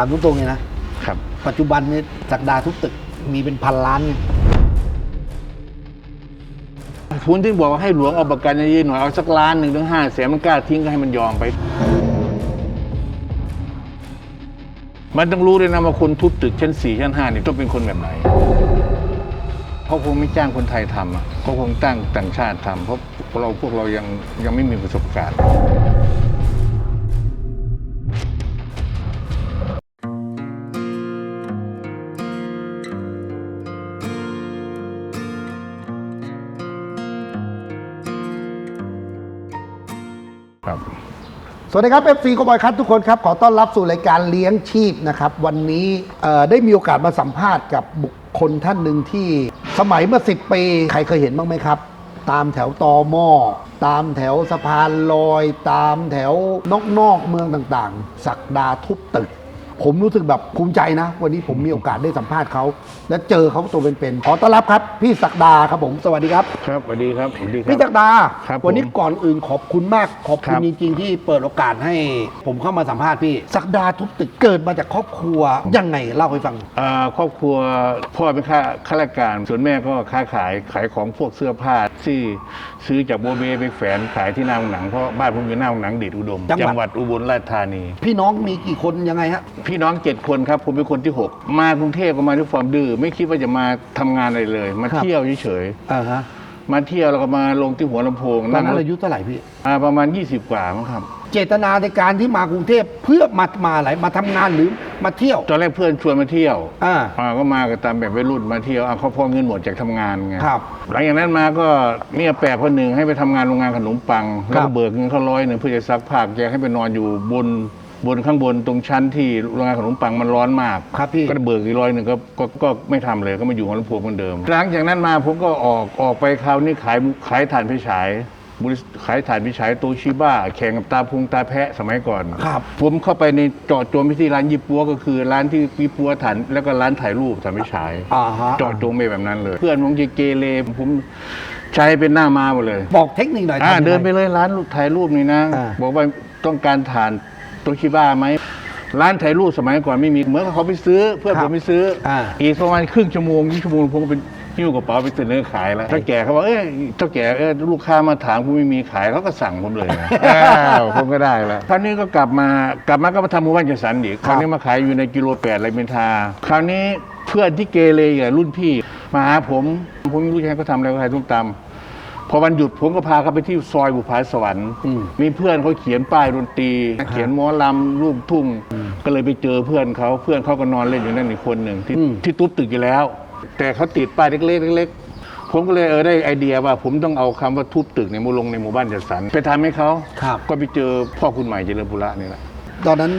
ถามตรงๆเลยนะครับ ปัจจุบันนี้สักดาทุกตึกมีเป็นพันล้านไงคุณที่บอกว่าให้หลวงเอาประกันเยอะๆหน่อยเอาสักล้านหนึ่งถึงห้าแสนมันกล้าทิ้งก็ให้มันยอมไป มันต้องรู้เลยนะว่าคนทุบตึกชั้นสี่ชั้นห้านี่ต้องเป็นคนแบบไหนเขาคงไม่จ้างคนไทยทำอะเขาคงตั้งต่างชาติทำเพราะพวกเราพวกเรายังยังไม่มีประสบการณ์ วัสดีครับ FC โคบอยคัททุกคนครับ ขอต้อนรับสู่รายการเลี้ยงชีพนะครับ วันนี้ได้มีโอกาสมาสัมภาษณ์กับบุคคลท่านหนึ่งที่สมัยเมื่อ 10 ปี ใครเคยเห็นบ้างไหมครับ ตามแถวตอหม้อตามแถวสะพานลอย ตามแถวนอกนอกๆเมืองต่างๆ สักดาทุบตึก ผมรู้สึกแบบภูมิใจนะ วันนี้ผมมีโอกาสได้สัมภาษณ์เขาและเจอเขาตัวเป็นๆขอต้อนรับครับ พี่ศักดาครับผมสวัสดีครับ ครับสวัสดีครับสวัสดีครับ พี่จักรดา ครับผมวันนี้ก่อนอื่นขอบคุณมากขอบคุณครับจริงๆ ที่เปิดโอกาสให้ผมเข้ามาสัมภาษณ์พี่สักดาทุบตึกเกิดมาจากครอบครัวยังไงเล่าให้ฟัง อ่าครอบครัวพ่อเป็นข้าข้าราชการ ส่วนแม่ก็ค้าขายขายของพวกเสื้อผ้าที่ซื้อจากโบเบไปแฝนขายที่หน้าโรงหนังเพราะบ้านผมอยู่หน้าโรงหนังเดชอุดม จังหวัดอุบลราชธานี พี่น้องมีกี่คนยังไงฮะพี่น้องเจ็ดคนครับผมเป็นคนที่หกมากรุงเทพก็มาด้วยความดื้อไม่คิดว่าจะมาทำงานอะไรเลย มาครับ เที่ยวเฉยอ่าฮะๆมาเที่ยวแล้วก็มาลงที่หัวลำโพงตอนนั้นรถอายุเท่าไหร่พี่ อ่าประมาณ 20 กว่ามั้งครับ เจตนาในการที่มากรุงเทพเพื่อมามาอะไรมาทำงานหรือมาเที่ยว ตอนแรกเพื่อนชวนมาเที่ยวอ่าอ่าก็มากันตามแบบวัยรุ่นมาเที่ยวอะเขาพอเงินหมดจากทำงานไงครับหลังจากนั้นมาก็เนี่ยแปะคนหนึ่งให้ไปทำงานโรงงานขนมปังครัแล้วบก็เบิกเงินเขาร้อยหนึ่งเพื่อจะซักผ้าแกให้ไปนอนอยู่บน บนข้างบนตรงชั้นที่โรงงานขนมปังมันร้อนมากครับพี่ ก็เบิกอีกร้อยหนึ่งก็ก็ก็ไม่ทำเลยก็มาอยู่หัวลำโพงเหมือนเดิม หลังจากนั้นมาผมก็ออกออกไปคราวนี้ขายขายถ่านไฟฉายบริษัทขายถ่านไฟฉายโตชิบ้าแข่งกับตาพุงตาแพะสมัยก่อน ครับ ผมเข้าไปในเจาะจงไปที่ร้านยี่ปัวก็คือร้านที่ยี่ปัวถ่านแล้วก็ร้านถ่ายรูปถ่านไฟฉายอ่าฮะ เจาะจงไปแบบนั้นเลย เพื่อนผมจะเกเรผมใช้เป็นหน้ามาหมดเลย บอกเทคนิคหน่อยอ่าทำยังง เดินไปเลยร้านถ่ายรูปนี่นะ อ่าบอกว่าต้องการถ่าน โตชิบ้าไหมร้านถ่ายรูปสมัยก่อนไม่มีเหมื่อนกับเขาไปซื้อ เพื่อนผมไปซื้ออา อีกประมาณครึ่งชั่วโมงยี่ชั่วโมงผมก็เป็นหิ้วกระเป๋าไปเสนอขายแล้วถ้าแก่เขาบอกเอ้ยเจ้าแก่เอ้ยลูกค้ามาถามคุณไม่มีขายเขาก็สั่งผมเลยนะอ้าวผมก็ได้แล้วคราวนี้ก็กลับมากลับมาก็มาทำหมู่บ้านจัดสรรอีกคราวนี้มาขายอยู่ในกิโลแปดไรเมนทราคราวนี้เพื่อนที่เกเรกับรุ่นพี่มาหาผมผมไม่รู้จะให้เขาทำอะไรก็ขายทุกตำ พอวันหยุดผมก็พาเขาไปที่ซอยบุพาสวรรค์อืมมีเพื่อนเขาเขียนป้ายดนตรี เขียนหมอลำลูกทุ่ง ก็เลยไปเจอเพื่อนเขาเพื่อนเขาก็นอนเล่นอยู่นั่นอีกคนหนึ่งที่อืมที่ตุ๊บตึกอยู่แล้ว แต่เขาติดป้ายเล็กๆเล็กๆผมก็เลยเออได้ไอเดียว่า ผมต้องเอาคำว่าทุบตึกในยมูลงในหมู่บ้านจัดสรรไปทำให้เขาครับก็ไปเจอพ่อคุณใหม่เจริญบุระนี่แหละตอนนั้น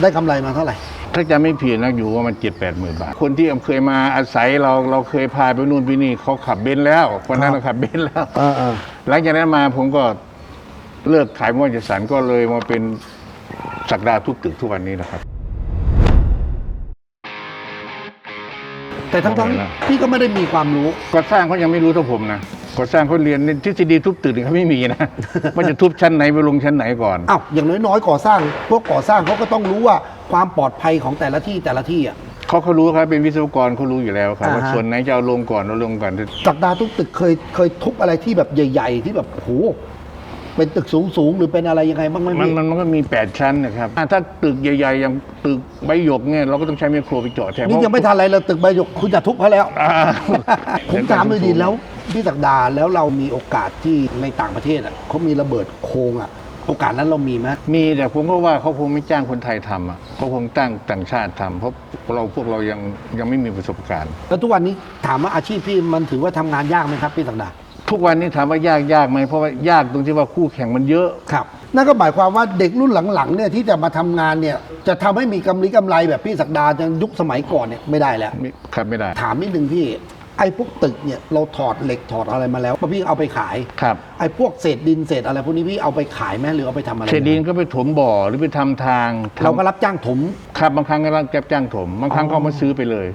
ได้กำไรมาเท่าไหร่ ถ้าจะไม่ผิดนะอยู่ว่ามันเจ็ดแปดหมื่นบาท คนที่เคยมาอาศัยเราเราเคยพาไปนู่นไปนี่เขาขับเบนซ์แล้วคนนั้นครับเราขับเบนซ์แล้วเออเออหลังจากนั้นมาผมก็เลิกขายมอจัดสรรก็เลยมาเป็นสักดาทุบตึกทุกวันนี้นะครับ แต่ทั้งทั้งไม่นะพี่ก็ไม่ได้มีความรู้ก่อสร้างเขายังไม่รู้เท่าผมนะก่อสร้างเขาเรียนทฤษฎีทุบตึกเนี่ยเขาไม่มีนะว่าจะทุบชั้นไหนไปลงชั้นไหนก่อนอ้าวอย่างน้อยๆก่อสร้าง พวกก่อสร้างเขาก็ต้องรู้ว่า ความปลอดภัยของแต่ละที่แต่ละที่อะ เขาเขารู้ครับเป็นวิศวกรเขารู้อยู่แล้วครับอ่าฮะ ว่าส่วนไหนจะเอาลงก่อนเอาลงก่อนสักดาทุกตึกเคยเคยทุบอะไรที่แบบใหญ่ ๆ ที่แบบโอ้โหเป็นตึกสูงๆหรือเป็นอะไรยังไงบ้างไหมมันพี่มันมันก็มี 8 ชั้นนะครับอ่าถ้าตึกใหญ่ๆ อย่างตึกใบหยกเนี่ยเราก็ต้องใช้ไมโครไปเจาะแทนนี่ยังไม่ทันอะไรเลยตึกใบหยกคุณจะทุบเขาแล้ว อ่า ผมถามเลยดีแล้วพี่สักดาแล้วเรามีโอกาสที่ในต่างประเทศอะเขามีระเบิดโครงอะ โอกาสนั้นเรามีไหมมีแต่ผมก็ว่าเขาคงไม่จ้างคนไทยทำอะเขาคงตั้งต่างชาติทำเพราะเราพวกเรายังยังไม่มีประสบการณ์ แล้วทุกวันนี้ถามว่าอาชีพพี่มันถือว่าทำงานยากไหมครับพี่สักดาทุกวันนี้ถามว่ายากยากไหมเพราะว่ายากตรงที่ว่าคู่แข่งมันเยอะ ครับ นั่นก็หมายความว่าเด็กรุ่นหลังๆเนี่ยที่จะมาทำงานเนี่ยจะทำให้มีกำไรกำไรแบบพี่ศักดาอย่างยุคสมัยก่อนเนี่ยไม่ได้แล้ว ไม่ครับไม่ได้ ถามนิดนึงพี่ ไอ้พวกตึกเนี่ยเราถอดเหล็กถอดอะไรมาแล้วพี่เอาไปขายครับไอ้พวกเศษดินเศษอะไรพวกนี้พี่เอาไปขายไหมหรือเอาไปทำอะไรเศษดินก็ไปถมบ่อหรือไปทำทางทำเราก็รับจ้างถม ครับบางครั้งก็รับแก็บจ้างถม บางครั้งอ๋อก็เอามาซื้อไปเลย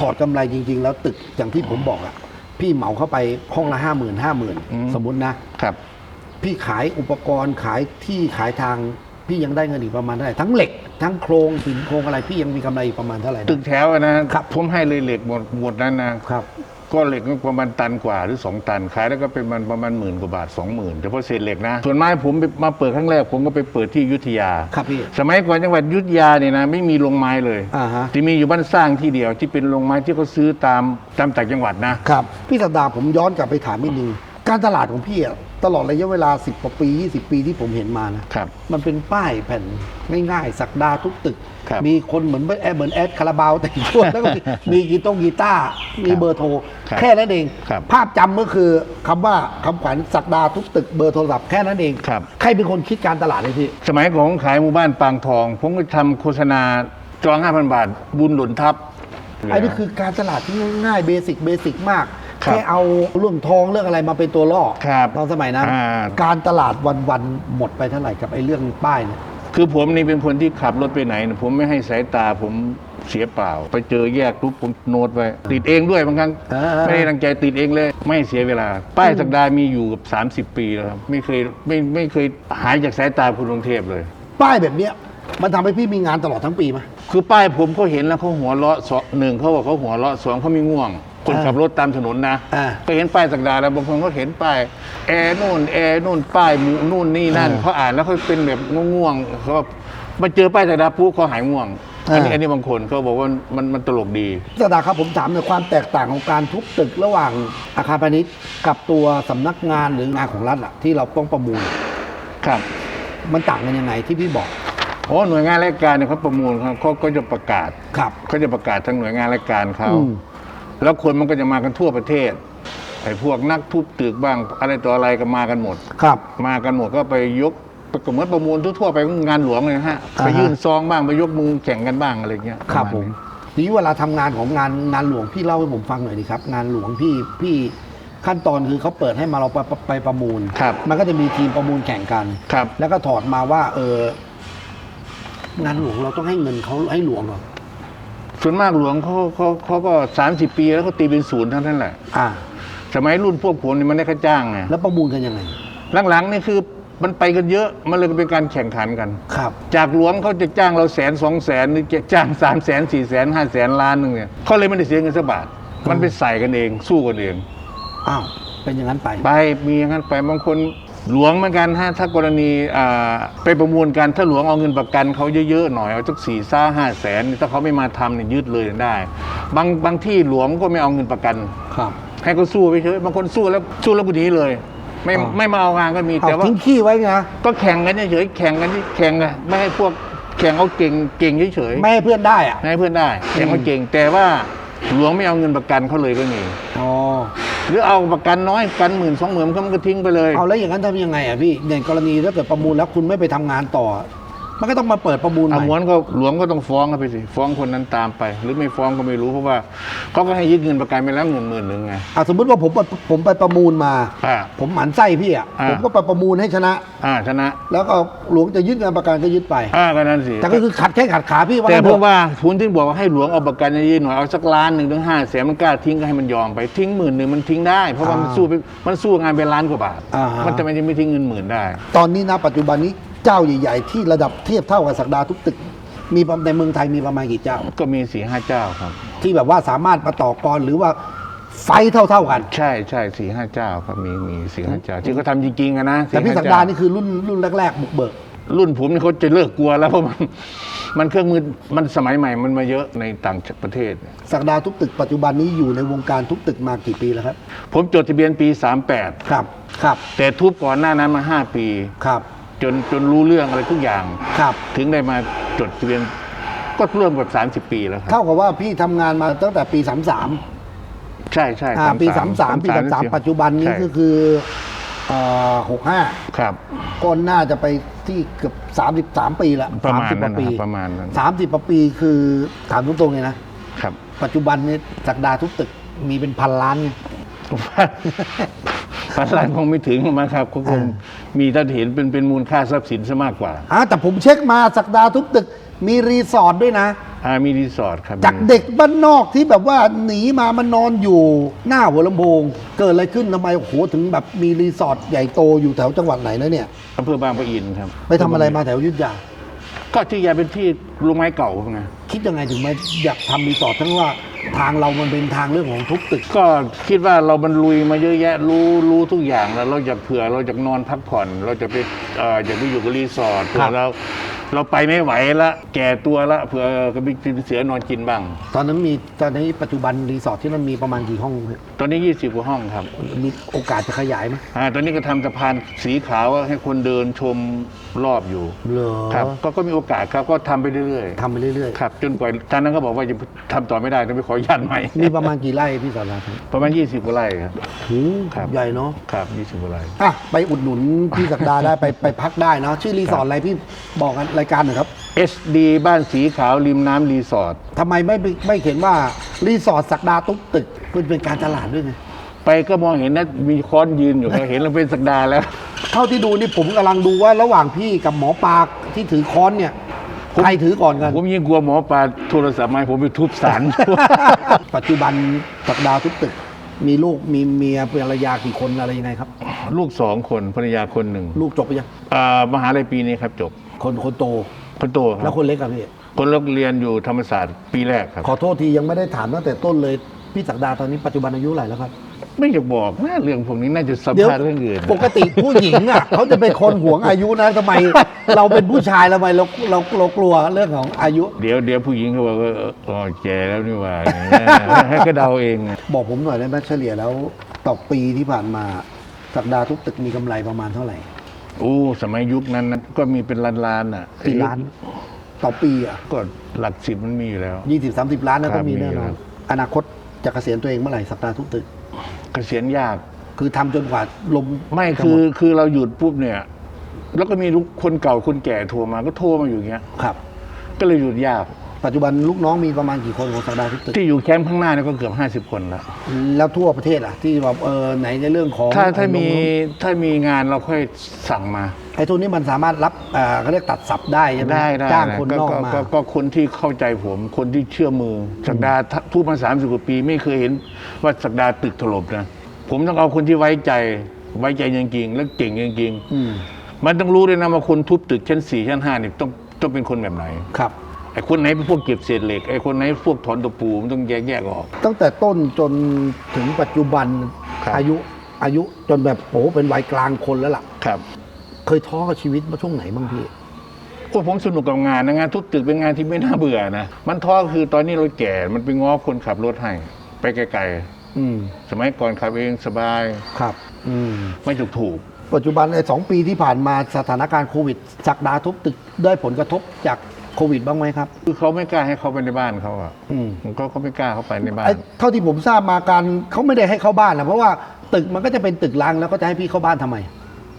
ถอดกำไรจริง ๆ แล้วตึกอย่างที่ผมบอกอะพี่เหมาเข้าไปห้องละห้าหมื่นห้าหมื่นอืมสมมตินะครับ พี่ขายอุปกรณ์ขายที่ขายทาง พี่ยังได้เงินอีกประมาณเท่าไหร่ทั้งเหล็ก ทั้งโครงหินโครงอะไรพี่ยังมีกำไรอีกประมาณเท่าไหร่นะ ตึกแถวอะนะครับ ผมให้เลยเหล็กหมดหมดนั้นนะครับ ก็เหล็กก็ประมาณตันกว่าหรือ 2 ตันขายแล้วก็เป็นมันประมาณหมื่นกว่าบาท 20,000เฉพาะเศษเหล็กนะ ส่วนไม้ผมไปมาเปิดครั้งแรกผมก็ไปเปิดที่อยุธยา ครับพี่สมัยก่อนจังหวัดอยุธยาเนี่ยนะไม่มีโรงไม้เลยอ่าฮะ ที่มีอยู่บ้านสร้างที่เดียวที่เป็นโรงไม้ที่เขาซื้อตามตามต่างจังหวัดนะ ครับพี่สัปดาห์ผมย้อนกลับไปถามนิดนึง การตลาดของพี่อะตลอดระยะเวลา 10กว่าปี 20 ปีที่ผมเห็นมานะครับ มันเป็นป้ายแผ่นง่ายๆ สักดาทุกตึก ครับมีคนเหมือนแอดเหมือนแอดคาราบาวแต่งตัวแล้วก็มี มีกีตงกีตาร์มีเบอร์โทร ครับแค่นั้นเอง ครับภาพจำก็คือคำว่าคำขวัญสักดาทุกตึกเบอร์โทรศัพท์แค่นั้นเอง ครับ ใครเป็นคนคิดการตลาดเลยพี่ สมัยของขายหมู่บ้านปางทอง ผมก็ทำโฆษณาจอง 5,000 บาท บุญหล่นทับ อันนี้คือการตลาดที่ง่ายๆเบสิกเบสิกมาก ครับแค่เอาเรื่องทองเรื่องอะไรมาเป็นตัวล่อครับตอนสมัยนั้นอ่า การตลาดวันๆหมดไปเท่าไหร่กับไอ้เรื่องป้ายเนี่ย คือผมนี่เป็นคนที่ขับรถไปไหนเนี่ยผมไม่ให้สายตาผมเสียเปล่า ไปเจอแยกปุ๊บผมโน้ตไว้ติดเองด้วยบางครั้งอ่า ไม่ได้ตั้งใจติดเองเลย ไม่เสียเวลา ป้ายสักดามีอยู่กับ 30 ปีแล้วครับไม่เคยไม่ไม่เคยหายจากสายตาคุณกรุงเทพเลย ป้ายแบบเนี้ยมันทำให้พี่มีงานตลอดทั้งปีไหมคือป้ายผมเขาเห็นแล้วเขาหัวเราะสองหนึ่งเขาบอกเขาหัวเราะสองเขามีง่วง คนอ่าขับรถตามถนนนะ อ่าก็เห็นป้ายสักดาแล้วบางคนก็เห็นป้ายแอร์นู่นแอร์นู่นป้ายหมูนู่นนี่นั่นอ่าเขาอ่านแล้วเขาเป็นแบบง่วงๆเขามาเจอป้ายสักดาปุ๊บเขาหายง่วงอันนี้อ่า อันนี้บางคนเขาบอกว่ามันมันตลกดี สดาครับผมถามในอยความแตกต่างของการทุบตึกระหว่างอาคารพาณิชย์กับตัวสำนักงานหรืองานของรัฐอะที่เราต้องประมูล ครับ มันต่างกันยังไงที่พี่บอกโอ้หน่วยงานราชการเนี่ยเขาประมูลเขาเขาก็จะประกาศ ครับ เขาจะประกาศทางหน่วยงานราชการเขาอืม แล้วคนมันก็จะมากันทั่วประเทศไอ้พวกนักทุบตึกบ้าง อะไรต่ออะไรก็มากันหมด ครับ มากันหมดก็ไปยกก็เหมือนประมูลทั่วๆไปของงานหลวงเลยนะฮะอ่าฮะ ไปยื่นซองบ้างไปยกมือแข่งกันบ้างอะไรเงี้ยครับปะาณผมนี้ทีนี้เวลาทำงานของงานงานหลวงพี่เล่าให้ผมฟังหน่อยดีครับ งานหลวงพี่พี่ขั้นตอนคือเขาเปิดให้มาเราไปไปไปประมูล ครับมันก็จะมีทีมประมูลแข่งกัน ครับ แล้วก็ถอดมาว่า เออ งานหลวงเราต้องให้เงินเขาให้หลวงเหรอ ส่วนมากหลวงเขาเขาเขาก็สามสิบปีแล้วเขาตีเป็นศูนย์เท่านั้นแหละ อ่า สมัยรุ่นพวกผมนี่มันได้ค่าจ้างไงแล้วประมูลกันยังไง หลังๆนี่คือมันไปกันเยอะ มันเลยเป็นการแข่งขันกัน ครับ จากหลวงเขาจะจ้างเราแสนสองแสนหรือจะจ้างสามแสนสี่แสนห้าแสนล้านหนึ่งเนี่ยเขาเลยไม่ได้เสียเงินสักบาท มันไปใส่กันเอง สู้กันเอง อ้าว เป็นอย่างนั้นไป ไปมีอย่างนั้นไปบางคน หลวงเหมือนกันฮะถ้ากรณีอ่าไปประมูลกันถ้าหลวงเอาเงินประกันเขาเยอะๆหน่อยเอาสักสี่ซ่าห้าแสนถ้าเขาไม่มาทำเนี่ยยึดเลยได้ บางบางที่หลวงก็ไม่เอาเงินประกันครับให้เขาสู้ไปเฉยบางคนสู้แล้วสู้แล้วก็หนีเลย ไม่อ่าไม่มาเอางานก็มีเอาแต่ว่าทิ้งขี้ไว้ไงก็แข่งกันเฉยๆแข่งกันที่แข่งอะไม่ให้พวกแข่งเอาเก่งเก่งเฉยๆไม่ให้เพื่อนได้อะให้เพื่อนได้แข่งเขาเก่งแต่ว่าหลวงไม่เอาเงินประกันเขาเลยก็มีอ๋อ หรือเอาประกันน้อยกันหมื่นสองหมื่นมันก็ทิ้งไปเลย เอาแล้วอย่างนั้นทำยังไงอะพี่ในกรณีถ้าเกิดประมูลแล้วคุณไม่ไปทำงานต่อ มันก็ต้องมาเปิดประมูลใหเอาม่ม้วนก็หลวงก็ต้องฟ้องกันไปสิฟ้องคนนั้นตามไป หรือไม่ฟ้องก็ไม่รู้เพราะว่าเขาก็ให้ยึดเงินประกันไปแล้วเงินหมื่นหนึ่งไง อะสมมติว่าผมไปผมไปประมูลมา อ่า ผมหมันไส้พี่อะอ่า ผมก็ไปประมูลให้ชนะ อ่าชนะ แล้วก็หลวงจะยึดเงินประกันก็ยึดไป อ่าก็นั่นสิแต่ก็คือขัดแค่ขัดขาพี่ว่าแต่งั้นเพเถราะอะว่าคุณที่บอกว่าให้หลวงเอาประกันยืนหน่อยเอาสักล้านหนึ่งถึงห้าแสนมันกล้าทิ้งก็ให้มันยอมไปทิ้งหมื่นหนึ่งมันทิ้งได้ เพราะว่ามันสู้ไปมันสู้งานเป็นล้านกว่าบาท อ่าฮะ มันจะไม่ไม่ทิ้งเงินหมื่นได้ ตอนนี้นะปัจจุบันนี้ เจ้าใหญ่ๆ ที่ระดับเทียบเท่ากับสักดาทุกตึก มีประในเมืองไทยมีประมาณกี่เจ้า ก็มีสี่ห้าเจ้าครับ ที่แบบว่าสามารถมาต่อกรหรือว่าไฟท์เท่าๆกัน ใช่ใช่สี่ห้าเจ้าครับมีมีสี่ห้าเจ้าที่เขาทำจริงๆอะนะแต่พี่4-5สักดานี่คือรุ่นรุ่นแรกๆบุกเบิก รุ่นผมนี่เขาจะเลิกกลัวแล้วเพราะมันมันเครื่องมือมันสมัยใหม่มันมาเยอะในต่างประเทศ สักดาทุกตึกปัจจุบันนี้อยู่ในวงการทุกตึกมากี่ปีแล้วครับ ผมจดทะเบียนปีครับ ครับ38แต่ทุบก่อนหน้านั้นมา 5 ปี ครับ จนจนรู้เรื่องอะไรทุกอย่าง ครับ ถึงได้มาจดทะเบียนก็ร่วมกับ 30 ปีแล้วครับ เท่ากับว่าพี่ทำงานมาตั้งแต่ปี 33ใช่ใช่อ่าปี33 33ปี33ปัจจุบันนี้ใช่ก็คือเอ่อ65ครับ ก็น่าจะไปที่เกือบ33 ปีละประมาณ30กนั้ว่านปีนะครับประมาณนั้น30กว่าปีคือถามตรงๆเลยนะ ครับ ปัจจุบันนี้สักดาทุกตึกมีเป็นพันล้านไง ผมว่า พันล้านคงไม่ถึงหรอกมั้งครับก็คงอ่ามีถ้าเห็นเป็นเป็นมูลค่าทรัพย์สินซะมากกว่าอ่าแต่ผมเช็คมาสักดาทุกตึกมีรีสอร์ทด้วยนะอ่ามีรีสอร์ทครับจากเด็กบ้านนอกที่แบบว่าหนีมามานอนอยู่หน้าหัวลำโพงเกิดอะไรขึ้นทำไมโอ้โหถึงแบบมีรีสอร์ทใหญ่โตอยู่แถวจังหวัดไหนนะเนี่ยอำเภอบางปะอินครับไปทำอะไรมาแถวอยุทธยา ก็ที่ยาเป็นที่โรงไม้เก่าไงคิดยังไงถึงมาอยากทำรีสอร์ททั้งว่าทางเรามันเป็นทางเรื่องของทุบตึก ก็คิดว่าเรามันลุยมาเยอะแยะรู้รู้ทุกอย่างแล้วเราอยากเผื่อเราอยากนอนพักผ่อน เราจะไปเอ่ออยากไปอยู่กับรีสอร์ทเผื่ครัอบเราเราไปไม่ไหวละแก่ตัวละเผื่อก็มีเสือนอนกินบ้าง ตอนนั้นมีตอนนี้ปัจจุบันรีสอร์ทที่นั่นมีประมาณกี่ห้องครับตอนนี้ 20กว่าห้องครับมีโอกาสจะขยายไหมอ่าตอนนี้ก็ทำสะพานสีขาวให้คนเดินชม รอบอยู่เหรอครับก็ก็มีโอกาสครับก็ทำไปเรื่อยทำไปเรื่อยๆครับจนกว่าท่านนั้นก็บอกว่าจะทำต่อไม่ได้ต้องไปขออนุญาตใหม่ๆมีประมาณกี่ไร่พี่สอนรามครับประมาณ 20กว่าไร่ครับ หูครับ ใหญ่เนาะครับ 20กว่าไร่ อะไปอุดหนุนพี่ศักดาได้ไปไปพักได้เนาะชื่อรีสอร์ทอะไรพี่บอกกันรายการหน่อยครับ SD บ้านสีขาวริมน้ำรีสอร์ททำไมไม่ไม่ไม่เขียนว่ารีสอร์ทศักดาตุ๊กตึกมันเป็นการตลาดด้วยไง ไปก็มองเห็นนะมีค้อนยืนอยู่ก็เห็นเราเป็นสักดาแล้ว เท่าที่ดูนี่ผมกำลังดูว่าระหว่างพี่กับหมอปลาที่ถือค้อนเนี่ยใครถือก่อนกัน ผมยิ่งกลัวหมอปลาโทรศัพท์มาให้ผมไปทุบสาร ปัจจุบันศักดาทุกตึก มีลูกมีเมียภรรยากี่คนอะไรยังไงครับ ลูกสองคนภรรยาคนหนึ่งลูกจบไปยังอ่ามหาลัยปีนี้ครับจบ คนคนโตคนโตคแล้รัวบคนเล็กกับพี่คนเลิกเรียนอยู่ธรรมศาสตร์ปีแรกครับ ขอโทษทียังไม่ได้ถามตั้งแต่ต้นเลยพี่ศักดาตอนนี้ปัจจุบันอายุเท่าไหร่แล้วครับ ไม่อยากบอกนะเรื่องพวกนี้น่าจะสัมเดี๋ยวภาษณ์เรื่องอื่นปกติผู้หญิงอะ เขาจะเป็นคนหวงอายุนะทำไม เราเป็นผู้ชายทำไมเราเราเรากลัวเรื่องของอายุ เดี๋ยวเดี๋ยวผู้หญิงเขาบอกว่าเอออ๋อแก่แล้วนี่หว่าอย่างเงี้ยให้ก็เดาเอง บอกผมหน่อยได้ไหมเฉลี่ยแล้วต่อปีที่ผ่านมาศักดาทุกตึกมีกำไรประมาณเท่าไหร่โอ้สมัยยุคนั้นนะก็มีเป็นล้านๆอะกี่ล้านต่อปีอะก็หลักสิบมันมีอยู่แล้ว ยี่สิบสามสิบล้านนะครัต้บองมีแน่นอมีนครับอนาคตจะเกษียณตัวเองเมื่อไหร่ศักดาทุกตึก เกษียณยาก คือทำจนกว่าลมไม่จะคืหอดคือเราหยุดปุ๊บเนี่ย แล้วก็มีลูกคนเก่าคนแก่โทรมาก็โทรมาอยู่อย่างเงี้ย ครับ ก็เลยหยุดยาก ปัจจุบันลูกน้องมีประมาณกี่คนของศักดาทุกตึกที่อยู่แคมป์ข้างหน้าเนี่ยก็เกือบห้าสิบคนแล้วแล้วทั่วประเทศอะ ที่แบบเออไหนในเรื่องของถ้าถ้ามีไอ้ลงถ้ามีงานเราค่อยสั่งมาไอ้ทุนนี้มันสามารถรับอ่าเขาเรียกตัดสับได้ใช่ไหมได้ได้จ้างะคนก็นอกก็มาก็ก็คนที่เข้าใจผมคนที่เชื่อมือสักดาทุกมาสามสิบกว่าปี ไม่เคยเห็นว่าสักดาตึกถล่มนะผมต้องเอาคนที่ไว้ใจไว้ใจจริงๆและเก่งจริงอืมๆมันต้องรู้เลยนะว่าคนทุบตึกชั้นสี่ชั้นห้านี่ต้องต้องเป็นคนแบบไหนครับ ไอ้คนไหนเป็นพวกเก็บเศษเหล็กไอ้คนไหนพวกถอนตะปูมันต้องแยกแยกออก ตั้งแต่ต้นจนถึงปัจจุบันครับ อายุอายุจนแบบโอ้เป็นวัยกลางคนแล้วล่ะ ครับเคยท้อกับชีวิตมาช่วงไหนบ้างพี่ โอ้ผมสนุกกับงานนะงานทุบตึกเป็นงานที่ไม่น่าเบื่อนะมันท้อคือตอนนี้เราแก่มันไปง้อคนขับรถให้ไปไกลอืมๆสมัยก่อนขับเองสบายครับ อืม ไม่ถูกถูกปัจจุบันไอ้สองปีที่ผ่านมาสถานการณ์โควิดสักดาทุบตึกได้ผลกระทบจาก โควิดบ้างไหมครับ คือเขาไม่กล้าให้เขาไปในบ้านเขาอะอืมมันก็เขาไม่กล้าเข้าไปในบ้านไอ้เท่าที่ผมทราบมาการเขาไม่ได้ให้เข้าบ้านนะเพราะว่าตึกมันก็จะเป็นตึกร้างแล้วก็จะให้พี่เข้าบ้านทำไม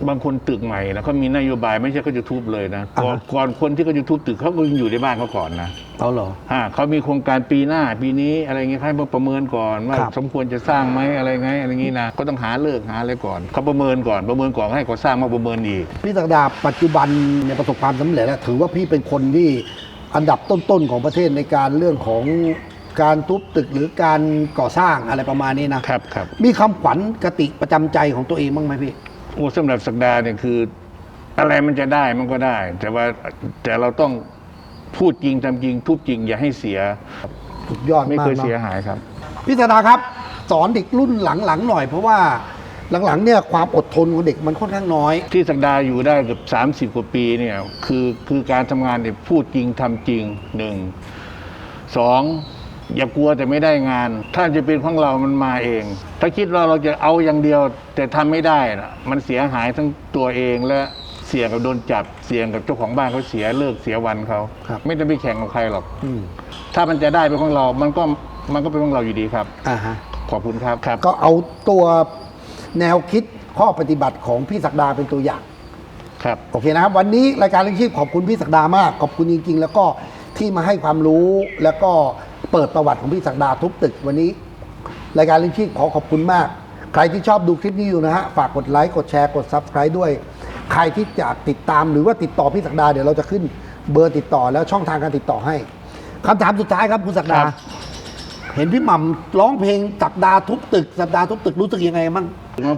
บางคนตึกใหม่แล้วเขามีนโยบายไม่ใช่เขาจะทุบเลยนะก่อนอ่าฮะ ก่อนคนที่เขาจะทุบตึกเขาก็ยังอยู่ในบ้านเขาก่อนนะเอาเหรอ อ่าเขามีโครงการปีหน้าปีนี้อะไรเงี้ยให้มาประเมินก่อนว่าครับ สมควรจะสร้างไหมอะไรไงอะไรงี้นะก็ต้องหาเลิกหาอะไรก่อนเขาประเมินก่อนประเมินก่อนให้ก่อสร้างมาประเมินอีก พี่ศักดาปัจจุบันเนี่ยประสบความสำเร็จแล้วถือว่าพี่เป็นคนที่อันดับต้นๆของประเทศในการเรื่องของการทุบตึกหรือการก่อสร้างอะไรประมาณนี้นะครับครับ มีคำขวัญกติประจำใจของตัวเองบ้างไหมพี่ โอ้สำหรับสักดาเนี่ยคือ อะไรมันจะได้มันก็ได้ แต่ว่าแต่เราต้องพูดจริงทำจริงทุบจริง อย่าให้เสียสุดยอดไม่มากเคยเนาะเสียหายครับพี่ศักดาครับ สอนเด็กรุ่นหลังๆหน่อย เพราะว่าหลังๆเนี่ยความอดทนของเด็กมันค่อนข้างน้อย ที่สักดาอยู่ได้เกือบสามสิบกว่าปีเนี่ยคือคือการทำงานเนี่ยพูดจริงทำจริงหนึ่งสอง อย่ากลัวแต่ไม่ได้งาน ถ้าจะเป็นของเรามันมาเอง ถ้าคิดว่าเราจะเอาอย่างเดียวแต่ทำไม่ได้นะมันเสียหายทั้งตัวเองและเสี่ยงกับโดนจับ เสี่ยงกับเจ้าของบ้านเขาเสียเลิกเสียวันเขาครับไม่ได้ไปแข่งกับใครหรอกอืมถ้ามันจะได้เป็นของเรา มันก็มันก็เป็นของเราอยู่ดีครับอ่าฮะขอบคุณครับครับ ก็เอาตัวแนวคิดข้อปฏิบัติของพี่ศักดาเป็นตัวอย่าง ครับโอเคนะครับ วันนี้รายการเลี้ยงชีพขอบคุณพี่ศักดามาก ขอบคุณจริง ๆ แล้วก็ที่มาให้ความรู้แล้วก็ เปิดประวัติของพี่ศักดาทุบตึกวันนี้ รายการเลี้ยงชีพขอขอบคุณมาก ใครที่ชอบดูคลิปนี้อยู่นะฮะ ฝากกดไลค์กดแชร์กด Subscribe ด้วย ใครที่จะติดตามหรือว่าติดต่อพี่ศักดาเดี๋ยวเราจะขึ้นเบอร์ติดต่อแล้วช่องทางการติดต่อให้คำถามสุดท้ายครับคุณศักดา ครับ เห็นพี่หม่ำร้องเพลงศักดาทุบตึกศักดาทุบตึกรู้สึกยังไงบ้าง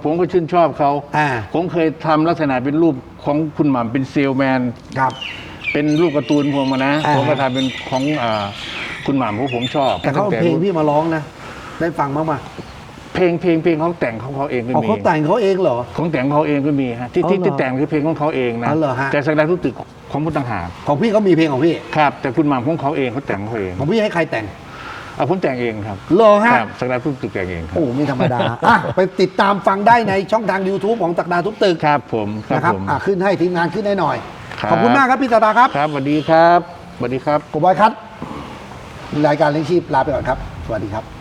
ผมก็ชื่นชอบเขา อ่า ผมเคยทำลักษณะเป็นรูปของคุณหม่ำเป็นเซลแมน ครับ เป็นรูปการ์ตูนผมอะนะ อ่า ผมก็ทำเป็นของอ่า คุณหม่ำเพราะผมชอบแต่เขาเอาตั้งเพลงพี่มาร้องนะ ได้ฟังบ้างไหมเพลงเพลงเพลงเขาแต่งของเขาเองก็อ๋อมี เขาแต่งเขาเองเหรอ ของแต่งของเขาเองก็มีฮะที่อ๋อที่เหรอที่แต่งคือเพลงของเขาเองนะอ๋อเหรอฮะ แต่สักดาทุกตึกของผู้ต่างหากของพี่เขามีเพลงของพี่ ครับ แต่คุณหม่ำของเขาเองเขาแต่งของเขาเองของพี่ให้ใครแต่งเอาผมแต่งเองครับเหรอฮะ ครับสักดาทุกตึกแต่งเองครับโอ้ไม่ธรรมดาอะไปติดตามฟังได้ในช่องทาง YouTube ของศักดาทุบตึกครับผมครับนะครับผม อะขึ้นให้ทีมงานขึ้นให้หน่อย ครับ ขอบคุณมากครับพี่ศักดาครับครับสวัสดีครับสวัสดีครับกบอยครับ รายการเลี้ยงชีพลาไปก่อนครับ สวัสดีครับ